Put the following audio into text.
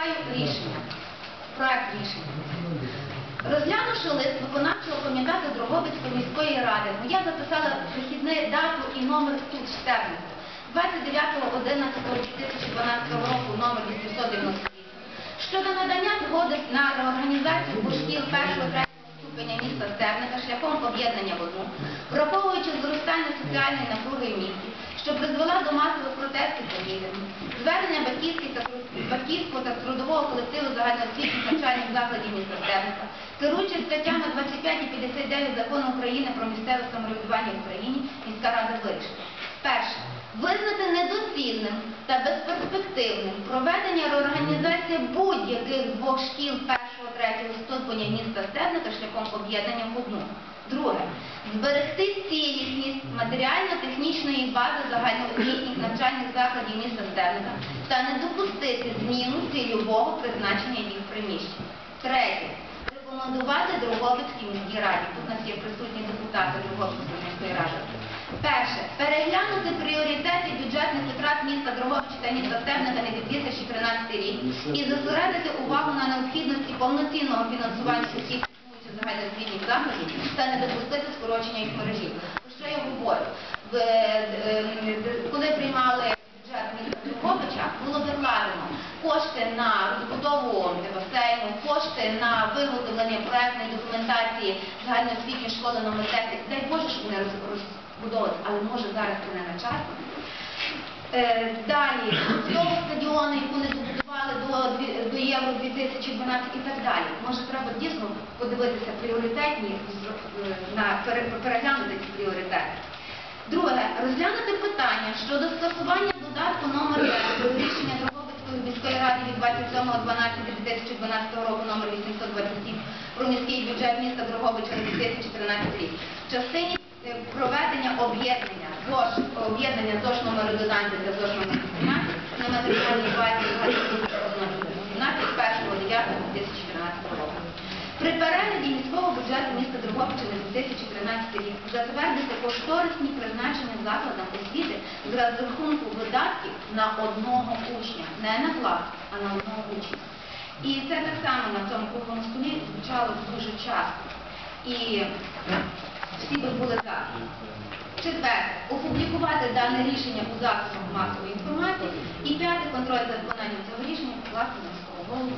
Читаю рішення. Проект рішення. Розглянувши лист виконавчого комітету Дрогобицької міської ради, я записала вихідний дату і номер тут Штерника. 29.11.2012 року номер 898 щодо надання згоди на реорганізацію шкіл першого третього ступеня міста Стерника шляхом об'єднання в одну, враховуючи зростання соціальної напруги в місті, що призвела до масових тру- та трудового колективу загальноосвітніх навчальних закладів міста Стерника, керуючись статтями 25 і 59 закону України про місцеве самоврядування в Україні, міська рада вирішила. Перше. Визнати недоцільним та безперспективним проведення реорганізації будь-яких двох шкіл першого третього ступеня міста Стерника шляхом об'єднання в одну. Друге. Зберегти цілісність матеріально-технічної бази загальноосвітніх навчальних закладів міста Стерника та не допустити зміну цільового призначення їх приміщень. Третє. Рекомендувати Дрогобицькій міській раді. Тут у нас є присутні депутати Дрогобицької міської ради. Перше. Переглянути пріоритети бюджетних витрат міста Дрогобича та міста Стерника на 2013 рік і зосередити увагу на необхідності повноцінного фінансування усіх загальноосвітніх закладів та не допустити скорочення їх мережі. Про що я говорю? В, е, е, коли приймали бюджет міста Дрогобича, було закладено кошти на розбудову басейну, кошти на виготовлення проектної документації загальноосвітньої школи номер 10. Дай Боже, щоб вони роз- розбудовувалися, але може зараз це не на часі. Е, Далі, знову стадіони, яку не добудували до, до Євро 2012 і так далі. Може, треба дійсно подивитися пріоритетні, на, переглянути ці пріоритети. Друге, розглянути питання щодо скасування додатку номер 9 до рішення Дрогобицької міської ради від 27.12.2012 року номер 827 про міський бюджет міста Дрогобича на 2013 рік. В частині е, проведення об'єднання ЗОЖ, об'єднання ЗОЖ номер 11 та ЗОЖ номер 18 на матеріальній базі 21.09.2014 року. При перегляді міського бюджету міста Дрогобича на 2013 рік затвердити кошторисні призначення закладам освіти з розрахунку видатків на одного учня. Не на клас, а на одного учня. І це так само на цьому круглому столі звучало дуже часто. І всі би були за. Четверте, опублікувати дане рішення у засобах масової інформації. І п'яте, контроль за виконанням цього рішення власне міського голову.